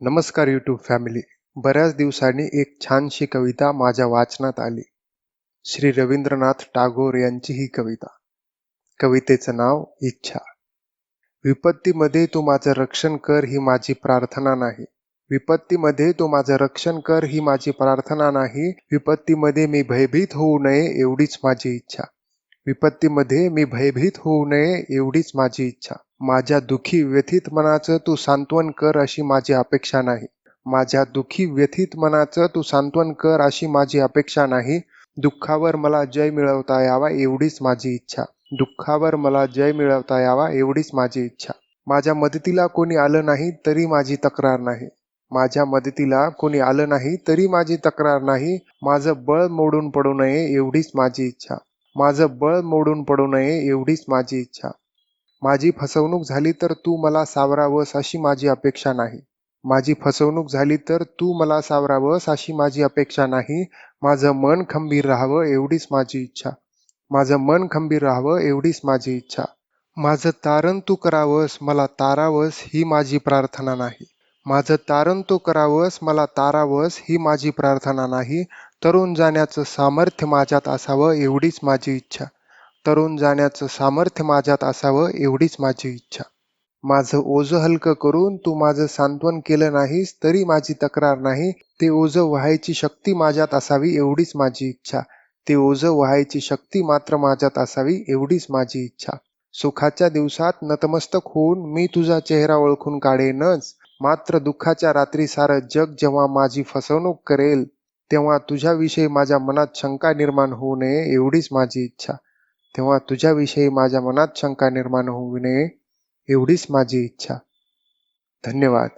नमस्कार YouTube family बऱ्याच दिवसांनी एक छानशी कविता माझ्या वाचनात आली. श्री रवींद्रनाथ टागोर यांची ही कविता. कवितेचं नाव इच्छा. विपत्तीमध्ये तू माझं रक्षण कर ही माझी प्रार्थना नाही. विपत्तीमध्ये तू माझं रक्षण कर ही माझी प्रार्थना नाही. विपत्तीमध्ये मी भयभीत होऊ नये एवढीच माझी इच्छा. विपत्तीमध्ये मी भयभीत होऊ नये एवढीच माझी इच्छा. माझ्या दुःखी व्यथित मनाचं तू सांत्वन कर अशी माझी अपेक्षा नाही. माझ्या दुःखी व्यथित मनाचं तू सांत्वन कर अशी माझी अपेक्षा नाही. दुःखावर मला जय मिळवता यावा एवढीच माझी इच्छा. दुःखावर मला जय मिळवता यावा एवढीच माझी इच्छा. माझ्या मदतीला कोणी आलं नाही तरी माझी तक्रार नाही. माझ्या मदतीला कोणी आलं नाही तरी माझी तक्रार नाही. माझं बळ मोडून पडू नये एवढीच माझी इच्छा. माझं बळ मोडून पडू नये एवढीच माझी इच्छा. माझी फसवणूक झाली तर तू मला सावरावस अशी माझी अपेक्षा नाही. माझी फसवणूक झाली तर तू मला सावरावस अशी माझी अपेक्षा नाही. माझं मन खंबीर राहावं एवढीच माझी इच्छा. माझं मन खंबीर राहावं एवढीच माझी इच्छा. माझं तारण तू करावंस मला तारावस ही माझी प्रार्थना नाही. माझं तारण तू करावंस मला तारावस ही माझी प्रार्थना नाही. तरुण जाण्याचं सामर्थ्य माझ्यात असावं एवढीच माझी इच्छा. तरुण जाण्याचं सामर्थ्य माझ्यात असावं एवढीच माझी इच्छा. माझं ओझं हलकं करून तू माझं सांत्वन केलं नाहीस तरी माझी तक्रार नाही. ते ओझं व्हायची शक्ती माझ्यात असावी एवढीच माझी इच्छा. ते ओझं व्हायची शक्ती मात्र माझ्यात असावी एवढीच माझी इच्छा. सुखाच्या दिवसात नतमस्तक होऊन मी तुझा चेहरा ओळखून काढेनच. मात्र दुःखाच्या रात्री सारं जग जेव्हा माझी फसवणूक करेल तेव्हा तुझ्याविषयी माझ्या मनात शंका निर्माण होऊ नये एवढीच माझी इच्छा. तेव्हा तुझ्याविषयी माझ्या मनात शंका निर्माण होऊ नये एवढीच माझी इच्छा. धन्यवाद.